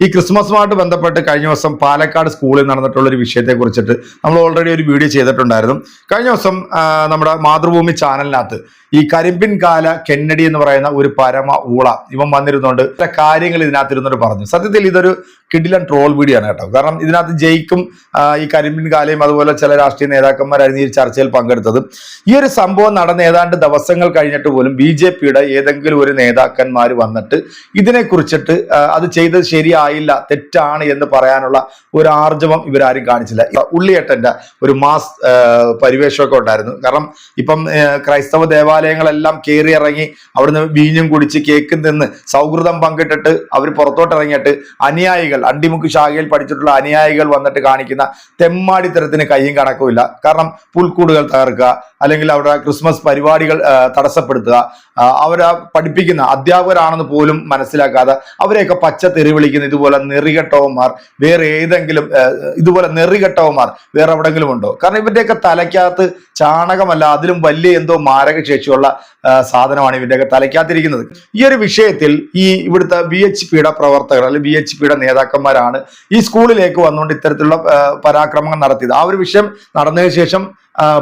ഈ ക്രിസ്മസുമായിട്ട് ബന്ധപ്പെട്ട് കഴിഞ്ഞ ദിവസം പാലക്കാട് സ്കൂളിൽ നടന്നിട്ടുള്ള ഒരു വിഷയത്തെ കുറിച്ചിട്ട് നമ്മൾ ഓൾറെഡി ഒരു വീഡിയോ ചെയ്തിട്ടുണ്ടായിരുന്നു. കഴിഞ്ഞ ദിവസം നമ്മുടെ മാതൃഭൂമി ചാനലിനകത്ത് ഈ കരിമ്പിൻ കാല കെന്നഡി എന്ന് പറയുന്ന ഒരു പരമ ഊള ഇവൻ വന്നിരുന്നുകൊണ്ട് ചില കാര്യങ്ങൾ ഇതിനകത്ത് ഇരുന്നിട്ട് പറഞ്ഞു. സത്യത്തിൽ ഇതൊരു കിഡിലൻ ട്രോൾ വീഡിയോ ആണ് കേട്ടോ. കാരണം ഇതിനകത്ത് ജയിക്കും ഈ കരിമ്പിൻ കാലയും അതുപോലെ ചില രാഷ്ട്രീയ നേതാക്കന്മാരായിരുന്നു ഈ ചർച്ചയിൽ പങ്കെടുത്തത്. ഈ ഒരു സംഭവം നടന്ന ഏതാണ്ട് ദിവസങ്ങൾ കഴിഞ്ഞിട്ട് പോലും ബി ജെ പിയുടെ ഏതെങ്കിലും ഒരു നേതാക്കന്മാർ വന്നിട്ട് ഇതിനെ കുറിച്ചിട്ട് അത് ചെയ്തത് ശരിയായില്ല തെറ്റാണ് എന്ന് പറയാനുള്ള ഒരു ആർജവം ഇവരാരും കാണിച്ചില്ല. ഉള്ളിയേട്ടന്റെ ഒരു മാസ് പരിവേഷമൊക്കെ ഉണ്ടായിരുന്നു. കാരണം ഇപ്പം ക്രൈസ്തവ ദേവാലയങ്ങളെല്ലാം കയറി ഇറങ്ങി അവിടുന്ന് വീഞ്ഞും കുടിച്ച് കേക്കും തിന്ന് സൗഹൃദം പങ്കിട്ടിട്ട് അവർ പുറത്തോട്ട് ഇറങ്ങിയിട്ട് അനുയായികൾ അണ്ടിമുക്ക് ശാഖയിൽ പഠിച്ചിട്ടുള്ള അനുയായികൾ വന്നിട്ട് കാണിക്കുന്ന തെമ്മാടിത്തരത്തിന് കയ്യും കണക്കുമില്ല. കാരണം പുൽക്കൂടുകൾ തകർക്കുക അല്ലെങ്കിൽ അവിടെ ക്രിസ്മസ് പരിപാടികൾ തടസ്സപ്പെടുത്തുക അവരെ പഠിപ്പിക്കുന്ന അധ്യാപകരാണെന്ന് പോലും മനസ്സിലാക്കാതെ അവരെയൊക്കെ പച്ച തെറി വിളിക്കുന്ന ഇതുപോലെ നെറികെട്ടവന്മാർ വേറെ ഏതെങ്കിലും ഇതുപോലെ നെറികെട്ടവന്മാർ വേറെ എവിടെങ്കിലും ഉണ്ടോ? കാരണം ഇവരുടെയൊക്കെ തലയ്ക്കകത്ത് ചാണകമല്ല അതിലും വലിയ എന്തോ മാരക ശേഷിയുള്ള സാധനമാണ് ഇവരുടെയൊക്കെ തലയ്ക്കകത്തിരിക്കുന്നത്. ഈ ഒരു വിഷയത്തിൽ ഈ ഇവിടുത്തെ ബി എച്ച് പിയുടെ പ്രവർത്തകർ അല്ലെങ്കിൽ ബി എച്ച് പിയുടെ നേതാക്കന്മാരാണ് ഈ സ്കൂളിലേക്ക് വന്നുകൊണ്ട് ഇത്തരത്തിലുള്ള പരാക്രമങ്ങൾ നടത്തിയത്. ആ ഒരു വിഷയം നടന്നതിന് ശേഷം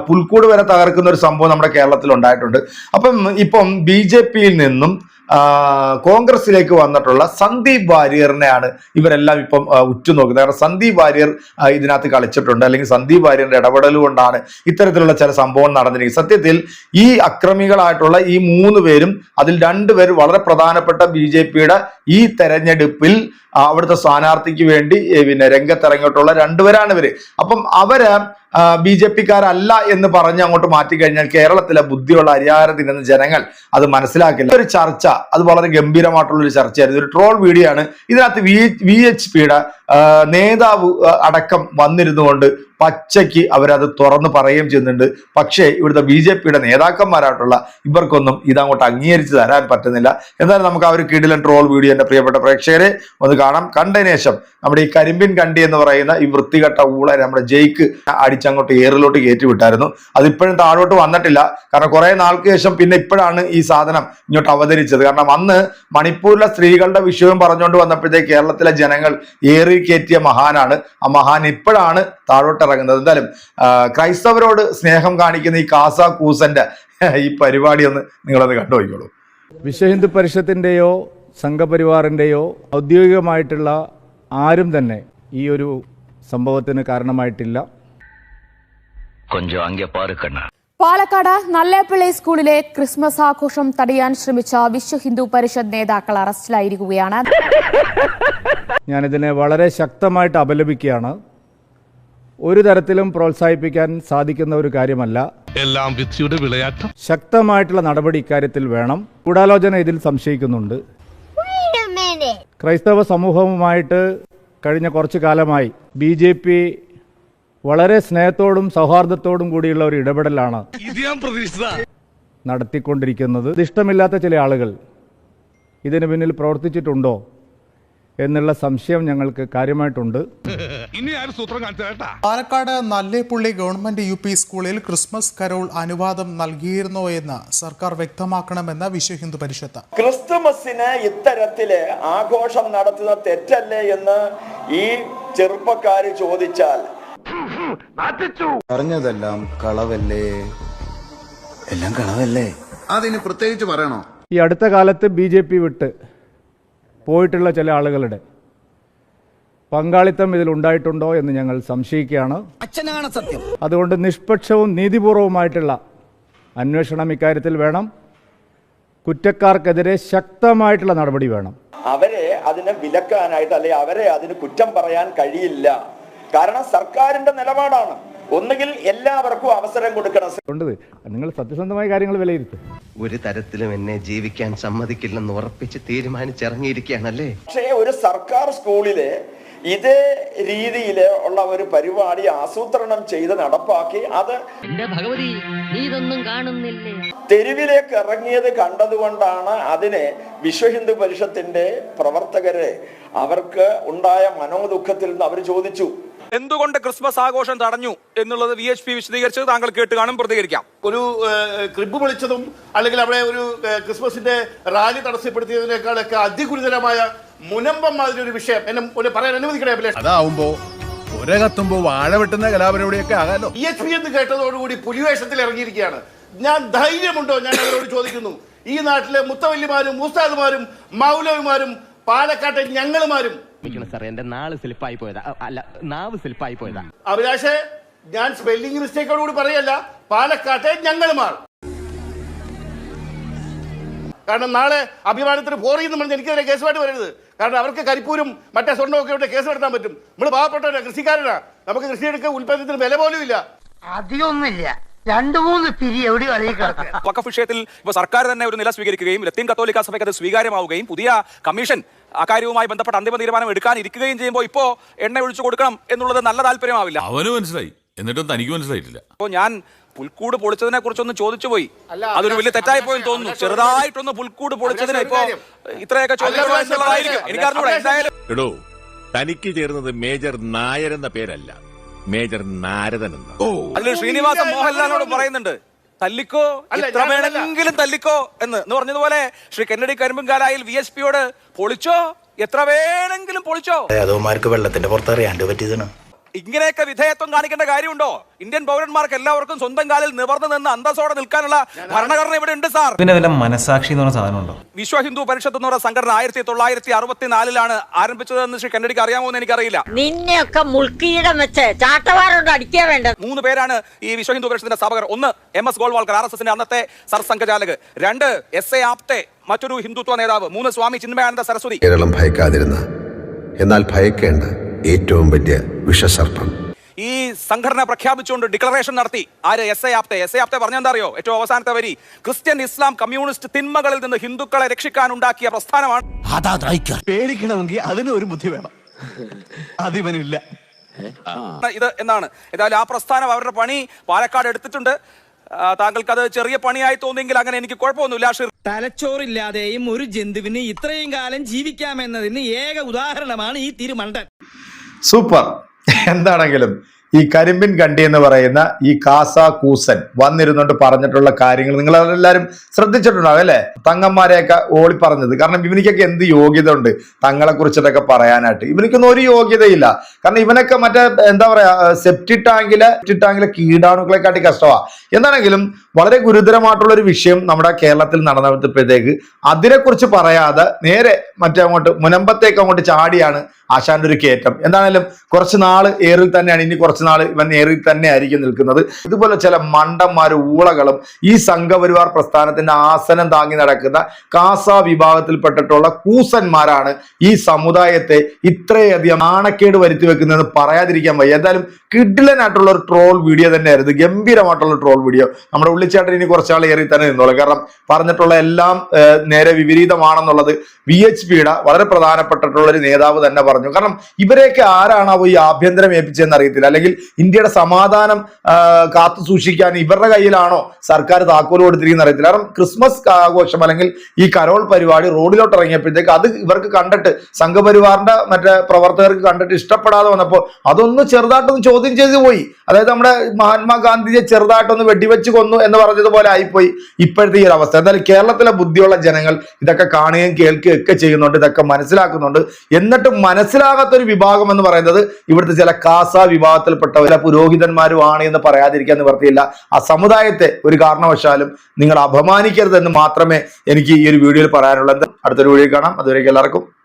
പുൽക്കൂട് വരെ തകർക്കുന്ന ഒരു സംഭവം നമ്മുടെ കേരളത്തിൽ ഉണ്ടായിട്ടുണ്ട്. അപ്പം ഇപ്പം ബി ജെ പിയിൽ നിന്നും കോൺഗ്രസിലേക്ക് വന്നിട്ടുള്ള സന്ദീപ് വാര്യറിനെയാണ് ഇവരെല്ലാം ഇപ്പം ഉറ്റുനോക്കുന്നത്. കാരണം സന്ദീപ് വാര്യർ ഇതിനകത്ത് കളിച്ചിട്ടുണ്ട്. അല്ലെങ്കിൽ സന്ദീപ് വാര്യറിന്റെ ഇടപെടൽ കൊണ്ടാണ് ഇത്തരത്തിലുള്ള ചില സംഭവം നടന്നിരിക്കുന്നത്. സത്യത്തിൽ ഈ അക്രമികളായിട്ടുള്ള ഈ മൂന്ന് പേരും അതിൽ രണ്ടുപേർ വളരെ പ്രധാനപ്പെട്ട ബി ഈ തെരഞ്ഞെടുപ്പിൽ അവിടുത്തെ സ്ഥാനാർത്ഥിക്ക് വേണ്ടി പിന്നെ രംഗത്തിറങ്ങിയിട്ടുള്ള രണ്ടുപേരാണ് ഇവർ. അപ്പം അവർ ബി ജെ പിക്കാരല്ല എന്ന് പറഞ്ഞ് അങ്ങോട്ട് മാറ്റിക്കഴിഞ്ഞാൽ കേരളത്തിലെ ബുദ്ധിയുള്ള അരിയാഹാരം തിന്നുന്ന ജനങ്ങൾ അത് മനസ്സിലാക്കില്ല. ഒരു ചർച്ച. അത് വളരെ ഗംഭീരമായിട്ടുള്ള ഒരു ചർച്ചയായിരുന്നു. ഒരു ട്രോൾ വീഡിയോ ആണ്. ഇതിനകത്ത് വി വി എച്ച് പിയുടെ നേതാവ് അടക്കം വന്നിരുന്നുകൊണ്ട് പച്ചയ്ക്ക് അവരത് തുറന്ന് പറയുകയും ചെയ്യുന്നുണ്ട്. പക്ഷേ ഇവിടുത്തെ ബി ജെ പിയുടെ നേതാക്കന്മാരായിട്ടുള്ള ഇവർക്കൊന്നും ഇതങ്ങോട്ട് അംഗീകരിച്ച് തരാൻ പറ്റുന്നില്ല. എന്നാലും നമുക്ക് അവർ കിടിലൻ ട്രോൾ വീഡിയോ എന്റെ പ്രിയപ്പെട്ട പ്രേക്ഷകരെ ഒന്ന് കാണാം. കണ്ടതിന് ശേഷം നമ്മുടെ ഈ കരിമ്പിൻ കണ്ടി എന്ന് പറയുന്ന ഈ വൃത്തികെട്ട ഊള നമ്മുടെ ജയ്ക്ക് അടിച്ചങ്ങോട്ട് ഏറിലോട്ട് കയറ്റി വിട്ടായിരുന്നു. അതിപ്പോഴും താഴോട്ട് വന്നിട്ടില്ല. കാരണം കുറേ നാൾക്ക് ശേഷം പിന്നെ ഇപ്പോഴാണ് ഈ സാധനം ഇങ്ങോട്ട് അവതരിച്ചത്. കാരണം അന്ന് മണിപ്പൂരിലെ സ്ത്രീകളുടെ വിഷയവും പറഞ്ഞുകൊണ്ട് വന്നപ്പോഴത്തേക്ക് കേരളത്തിലെ ജനങ്ങൾ ഏറി കയറ്റിയ മഹാനാണ്. ആ മഹാൻ ഇപ്പോഴാണ് താഴോട്ടിറങ്ങുന്നത്. എന്തായാലും ക്രൈസ്തവരോട് സ്നേഹം കാണിക്കുന്ന ഈ കാസ കൂസന്റെ ഈ പരിപാടി ഒന്ന് നിങ്ങളത് കണ്ടുപോയിക്കോളൂ വിശ്വഹിന്ദു പരിഷത്തിന്റെയോ സംഘപരിവാറിന്റെയോ ഔദ്യോഗികമായിട്ടുള്ള ആരും തന്നെ ഈ ഒരു സംഭവത്തിന് കാരണമായിട്ടില്ല. കൊഞ്ചം അങ്കെ പാറുക്കണ്ണ. പാലക്കാട് നല്ലേപ്പള്ളി സ്കൂളിലെ ക്രിസ്മസ് ആഘോഷം തടയാൻ ശ്രമിച്ച വിശ്വ ഹിന്ദു പരിഷത്ത് നേതാക്കൾ അറസ്റ്റിലായിരിക്കുകയാണ്. ഞാനിതിനെ വളരെ ശക്തമായിട്ട് അപലപിക്കുകയാണ്. ഒരു തരത്തിലും പ്രോത്സാഹിപ്പിക്കാൻ സാധിക്കുന്ന ഒരു കാര്യമല്ല. എല്ലാം വിധിയുടെ വിളയാട്ടം. ശക്തമായിട്ടുള്ള നടപടി ഇക്കാര്യത്തിൽ വേണം. ഗൂഢാലോചന ഇതിൽ സംശയിക്കുന്നുണ്ട്. ക്രൈസ്തവ സമൂഹവുമായിട്ട് കഴിഞ്ഞ കുറച്ചു കാലമായി ബി ജെ പി വളരെ സ്നേഹത്തോടും സൗഹാർദ്ദത്തോടും കൂടിയുള്ള ഒരു ഇടപെടലാണ് നടത്തിക്കൊണ്ടിരിക്കുന്നത്. ഇഷ്ടമില്ലാത്ത ചില ആളുകൾ ഇതിനു പിന്നിൽ പ്രവർത്തിച്ചിട്ടുണ്ടോ എന്നുള്ള സംശയം ഞങ്ങൾക്ക് കാര്യമായിട്ടുണ്ട്. Palakkad Nallepilly government U P സ്കൂളിൽ ക്രിസ്മസ് കരോൾ അനുവാദം നൽകിയിരുന്നോ എന്ന് സർക്കാർ വ്യക്തമാക്കണമെന്ന് വിശ്വ ഹിന്ദു പരിഷത്ത്. ക്രിസ്തുമസിന് ഇത്തരത്തിൽ ആഘോഷം നടത്തുന്ന തെറ്റല്ലേ എന്ന് ഈ ചെറുപ്പക്കാര് ചോദിച്ചാൽ പറഞ്ഞതെല്ലാം കളവല്ലേ? എല്ലാം കളവല്ലേ? അതിന് പ്രത്യേകിച്ച് പറയണോ? ഈ അടുത്ത കാലത്ത് ബി ജെ പി വിട്ട് പോയിട്ടുള്ള ചില ആളുകളുടെ പങ്കാളിത്തം ഇതിൽ ഉണ്ടായിട്ടുണ്ടോ എന്ന് ഞങ്ങൾ സംശയിക്കുകയാണ്. അച്ഛനാണ് സത്യം. അതുകൊണ്ട് നിഷ്പക്ഷവും നീതിപൂർവവുമായിട്ടുള്ള അന്വേഷണം ഇക്കാര്യത്തിൽ വേണം. കുറ്റക്കാർക്കെതിരെ ശക്തമായിട്ടുള്ള നടപടി വേണം. അവരെ അതിനെ വിലക്കാനായിട്ട് അല്ലെങ്കിൽ അവരെ അതിന് കുറ്റം പറയാൻ കഴിയില്ല. കാരണം സർക്കാരിന്റെ നിലപാടാണ്. ഒന്നുകിൽ എല്ലാവർക്കും അവസരം കൊടുക്കണം. നിങ്ങൾ സത്യസന്ധമായ കാര്യങ്ങൾ വിലയിരുത്തും. ഒരു തരത്തിലും എന്നെ ജീവിക്കാൻ സമ്മതിക്കില്ലെന്ന് ഉറപ്പിച്ച് തീരുമാനിച്ചിറങ്ങിയിരിക്കുകയാണല്ലേ? പക്ഷേ ഒരു സർക്കാർ സ്കൂളിൽ ഇതേ രീതിയിൽ ഉള്ള ഒരു പരിപാടി ആസൂത്രണം ചെയ്ത് നടപ്പാക്കി അത് ഭഗവതി ഇതൊന്നും കാണുന്നില്ലേ? തെരുവിലേക്ക് ഇറങ്ങിയത് കണ്ടതുകൊണ്ടാണ് അതിനെ വിശ്വ ഹിന്ദു പരിഷത്തിന്റെ പ്രവർത്തകരെ അവർക്ക് ഉണ്ടായ മനോദുഃഖത്തിൽ നിന്ന് അവർ ചോദിച്ചു. എന്തുകൊണ്ട് ക്രിസ്മസ് ആഘോഷം തടഞ്ഞു എന്നുള്ളത് വി എച്ച് പി വിശദീകരിച്ചത് താങ്കൾ കേട്ട് കാണും പ്രതികരിക്കാം. ഒരു ക്രിബ് വിളിച്ചതും അല്ലെങ്കിൽ അവിടെ ഒരു ക്രിസ്മസിന്റെ റാലി തടസ്സപ്പെടുത്തിയതിനേക്കാളൊക്കെ അതിഗുരുതരമായ മുനമ്പം മാതിരി ഒരു വിഷയം. എന്നെ ഒന്ന് പറയാൻ അനുവദിക്കണേ അഭിലാഷ്? അതാവുമ്പോ ഒരേ കത്തുമ്പോ വാഴ വെട്ടുന്ന കലാപരിപാടിയൊക്കെ ആകാലോ? വി എച്ച് പി എന്ന് കേട്ടതോടുകൂടി പുലിവേഷത്തിൽ ഇറങ്ങിയിരിക്കുകയാണ്. ഞാൻ ധൈര്യമുണ്ടോ? ഞാൻ അവരോട് ചോദിക്കുന്നു. ഈ നാട്ടിലെ മുത്തവല്ലിമാരും മുസ്താദുമാരും മൗലവിമാരും പാലക്കാട്ടെ ഞങ്ങളുമാരും സാറേ. എന്റെ നാൾ സ്ലിപ്പായി പോയതാ. അല്ല നാവ് സ്ലിപ്പായി പോയതാ. അഭിലാഷെ ഞാൻ സ്പെല്ലിംഗ് മിസ്റ്റേക്കോട് കൂടി പറയല്ല. പാലക്കാട്ടെ ഞങ്ങൾ മാറും. കാരണം നാളെ അഭിമാനത്തിന് പോറിയെന്ന് പറഞ്ഞ് എനിക്കെതിരെ കേസുമായിട്ട് വരരുത്. കാരണം അവർക്ക് കരിപ്പൂരും മറ്റേ സ്വർണമൊക്കെ ഇവിടെ കേസ് നടത്താൻ പറ്റും. നമ്മൾ പാവപ്പെട്ടവരാ കൃഷിക്കാരനാ. നമുക്ക് കൃഷിയെടുக்க ഉൽപ്പന്നത്തിന് വില പോലും ഇല്ല. അധികമൊന്നുമില്ല. രണ്ടു മൂന്ന് പിരി എവിടെ വഖഫ് വിഷയത്തിൽ ഇപ്പോൾ സർക്കാർ തന്നെ ഒരു നില സ്വീകരിക്കുകയും ലത്തിൻ കത്തോലിക്ക സഭയ്ക്ക് അത് സ്വീകാര്യമാവുകയും പുതിയ കമ്മീഷൻ അക്കാര്യവുമായി ബന്ധപ്പെട്ട അന്തിമ തീരുമാനം എടുക്കാനിരിക്കുകയും ചെയ്യുമ്പോൾ ഇപ്പോ എണ്ണ ഒഴിച്ചു കൊടുക്കണം എന്നുള്ളത് നല്ല താല്പര്യമാവില്ല. അവന് മനസ്സിലായി. എന്നിട്ടും തനിക്ക് മനസ്സിലായിട്ടില്ല. അപ്പോൾ ഞാൻ പുൽക്കൂട് പൊളിച്ചതിനെ കുറിച്ചൊന്ന് ചോദിച്ചു പോയി. അതൊരു വലിയ തെറ്റായി പോയി തോന്നുന്നു. ചെറുതായിട്ടൊന്ന് പുൽക്കൂട് പൊളിച്ചതിനെ ഇപ്പോ ഇത്രയൊക്കെ ചോദിച്ചു എനിക്കറിഞ്ഞൂടെ എനിക്കറിഞ്ഞൂടാ എന്തായാലും എടോ തനിക്ക് ചേർന്നത് മേജർ നായർ എന്ന പേരല്ല. മേജർ നാരദൻ ഓ. അതിൽ ശ്രീനിവാസൻ മോഹൻലാലിനോട് പറയുന്നുണ്ട്. തല്ലിക്കോ? അല്ല, വേണമെങ്കിലും തല്ലിക്കോ എന്ന്. എന്ന് പറഞ്ഞതുപോലെ ശ്രീ കെന്നഡി കരിമ്പുംകാലായിൽ വി എസ് പിയോട് പൊളിച്ചോ? എത്ര വേണമെങ്കിലും പൊളിച്ചോ? അതോമാർക്ക് വെള്ളത്തിന്റെ പുറത്തറിയാണ്ട് പറ്റിയതാണ്. ഇങ്ങനെയൊക്കെ വിധേയത്വം കാണിക്കേണ്ട കാര്യമുണ്ടോ? ഇന്ത്യൻ പൗരന്മാർക്ക് എല്ലാവർക്കും സ്വന്തം കാലിൽ നിവർന്നു നിന്ന് അന്തസ്സോടെ നിൽക്കാനുള്ള ഭരണഘടന ഇവിടെ ഉണ്ട് സാർ. പിന്നെ വല്ല മനസാക്ഷി എന്ന് പറഞ്ഞ സാധനമുണ്ടോ വിശ്വ ഹിന്ദു പരിഷത്ത് എന്ന് പറഞ്ഞ സംഘടന ആയിരത്തി തൊള്ളായിരത്തി അറുപത്തിനാലിലാണ് ആരംഭിച്ചതെന്ന് ശ്രീ കെന്നഡിക്ക് അറിയാമോ എന്ന് എനിക്കറിയില്ല. നിന്നെയൊക്കെ മുൾക്കിയിടം വെച്ച് ചാട്ടവാറുണ്ട് അടിക്കാൻ വേണ്ട മൂന്ന് പേരാണ് ഈ വിശ്വ ഹിന്ദു പരിഷത്തിന്റെ സ്ഥാപകർ ഒന്ന് M S Golwalkar R S എസിന്റെ അന്നത്തെ സർസംഘചാലക് രണ്ട് എസ് എ ആപ്തെ മറ്റൊരു ഹിന്ദുത്വ നേതാവ്. മൂന്ന് സ്വാമി ചിന്മയാനന്ദ സരസ്വതി. കേരളം ഭയക്കാതിരുന്ന എന്നാൽ ഭയക്കേണ്ട ഏറ്റവും വലിയ വിഷസർപ്പം. ഈ സംഘടന പ്രഖ്യാപിച്ചുകൊണ്ട് ഡിക്ലറേഷൻ നടത്തി. ആര്? S A Apte. S A Apte പറഞ്ഞെന്താ അറിയോ ഏറ്റവും അവസാനത്തെ വരി. ക്രിസ്ത്യൻ ഇസ്ലാം കമ്മ്യൂണിസ്റ്റ് തിന്മകളിൽ നിന്ന് ഹിന്ദുക്കളെ രക്ഷിക്കാൻ ഉണ്ടാക്കിയ പ്രസ്ഥാനമാണ്. പേടിക്കണമെങ്കിൽ അതിന് ഒരു ബുദ്ധി വേണം. അതിവനില്ല. ഇത് എന്നാണ്? ഏതായാലും ആ പ്രസ്ഥാനം അവരുടെ പണി പാലക്കാട് എടുത്തിട്ടുണ്ട്. താങ്കൾക്ക് അത് ചെറിയ പണിയായി തോന്നിയെങ്കിൽ അങ്ങനെ എനിക്ക് കുഴപ്പമൊന്നുമില്ല ഷിർ തലച്ചോറില്ലാതെയും ഒരു ജന്തുവിന് ഇത്രയും കാലം ജീവിക്കാമെന്നതിന് ഏക ഉദാഹരണമാണ് ഈ തിരുമണ്ടൻ. സൂപ്പർ. എന്താണെങ്കിലും ഈ കരിമ്പിൻ കണ്ടി എന്ന് പറയുന്ന ഈ കാസ കൂസൻ വന്നിരുന്നുകൊണ്ട് പറഞ്ഞിട്ടുള്ള കാര്യങ്ങൾ നിങ്ങൾ എല്ലാവരും ശ്രദ്ധിച്ചിട്ടുണ്ടാവും അല്ലേ? തങ്ങന്മാരെയൊക്കെ ഓളി പറഞ്ഞത് കാരണം ഇവനിക്കൊക്കെ എന്ത് യോഗ്യത ഉണ്ട് തങ്ങളെ കുറിച്ചിട്ടൊക്കെ പറയാനായിട്ട്? ഇവനിക്കൊന്നും ഒരു യോഗ്യതയില്ല. കാരണം ഇവനൊക്കെ മറ്റേ എന്താ പറയാ സെപ്റ്റി ടാങ്കിലെ സെപ്റ്റി ടാങ്കിലെ കീടാണുക്കളെ കാട്ടി കഷ്ടമാ എന്താണെങ്കിലും വളരെ ഗുരുതരമായിട്ടുള്ള ഒരു വിഷയം നമ്മുടെ കേരളത്തിൽ നടന്നപ്പോഴത്തേക്ക് അതിനെക്കുറിച്ച് പറയാതെ നേരെ മറ്റേ അങ്ങോട്ട് മുനമ്പത്തേക്ക് അങ്ങോട്ട് ചാടിയാണ് ആശാന്റെ ഒരു കയറ്റം. എന്താണെങ്കിലും കുറച്ച് നാൾ ഏറിൽ തന്നെയാണ് ഇനി കുറച്ച് നാൾ ഇവൻ ഏറി തന്നെ ആയിരിക്കും നിൽക്കുന്നത്. ഇതുപോലെ ചില മണ്ടന്മാരും ഊളകളും ഈ സംഘപരിവാർ പ്രസ്ഥാനത്തിന്റെ ആസനം താങ്ങി നടക്കുന്ന കാസ വിഭാഗത്തിൽപ്പെട്ടിട്ടുള്ള കൂസന്മാരാണ് ഈ സമുദായത്തെ ഇത്രയധികം നാണക്കേട് വരുത്തി വെക്കുന്നതെന്ന് പറയാതിരിക്കാൻ വയ്യ. എന്തായാലും കിഡിലനായിട്ടുള്ള ഒരു ട്രോൾ വീഡിയോ തന്നെയായിരുന്നു. ഗംഭീരമായിട്ടുള്ള ട്രോൾ വീഡിയോ. നമ്മുടെ ഉള്ളിച്ചേട്ടൻ ഇനി കുറച്ചാൾ ഏറി തന്നെ നിന്നോളൂ. കാരണം പറഞ്ഞിട്ടുള്ള എല്ലാം നേരെ വിപരീതമാണെന്നുള്ളത് വി എച്ച് പിയുടെ വളരെ പ്രധാനപ്പെട്ടിട്ടുള്ള ഒരു നേതാവ് തന്നെ പറഞ്ഞു. കാരണം ഇവരെയൊക്കെ ആരാണാവോ ഈ ആഭ്യന്തരം ഏൽപ്പിച്ചതെന്ന് അറിയത്തില്ല. അല്ലെങ്കിൽ ഇന്ത്യയുടെ സമാധാനം കാത്തു സൂക്ഷിക്കാൻ ഇവരുടെ കയ്യിലാണോ സർക്കാർ താക്കോൽ കൊടുത്തിരിക്കുന്ന അറിയത്തില്ല കാരണം ക്രിസ്മസ് ആഘോഷം അല്ലെങ്കിൽ ഈ കരോൾ പരിപാടി റോഡിലോട്ട് ഇറങ്ങിയപ്പോഴത്തേക്ക് അത് ഇവർക്ക് കണ്ടിട്ട് സംഘപരിവാറിന്റെ മറ്റേ പ്രവർത്തകർക്ക് കണ്ടിട്ട് ഇഷ്ടപ്പെടാതെ വന്നപ്പോൾ അതൊന്ന് ചെറുതായിട്ടൊന്ന് ചോദ്യം ചെയ്തു പോയി. അതായത് നമ്മുടെ മഹാത്മാഗാന്ധിയെ ചെറുതായിട്ടൊന്ന് വെടിവെച്ച് കൊന്നു എന്ന് പറഞ്ഞതുപോലെ ആയിപ്പോയി ഇപ്പോഴത്തെ ഈ അവസ്ഥ. എന്തായാലും കേരളത്തിലെ ബുദ്ധിയുള്ള ജനങ്ങൾ ഇതൊക്കെ കാണുകയും കേൾക്കുകയും ഒക്കെ ചെയ്യുന്നുണ്ട് ഇതൊക്കെ മനസ്സിലാക്കുന്നുണ്ട്. എന്നിട്ട് മനസ്സിലാകാത്ത ഒരു വിഭാഗം എന്ന് പറയുന്നത് ഇവിടുത്തെ ചില കാസ വിഭാഗത്തിൽപ്പെട്ട ചില പുരോഹിതന്മാരുമാണ് എന്ന് പറയാതിരിക്കാൻ നിവർത്തിയില്ല. ആ സമുദായത്തെ ഒരു കാരണവശാലും നിങ്ങൾ അപമാനിക്കരുതെന്ന് മാത്രമേ എനിക്ക് ഈ ഒരു വീഡിയോയിൽ പറയാനുള്ളത് അടുത്തൊരു വീഡിയോ കാണാം. അതുവരേക്കും എല്ലാവർക്കും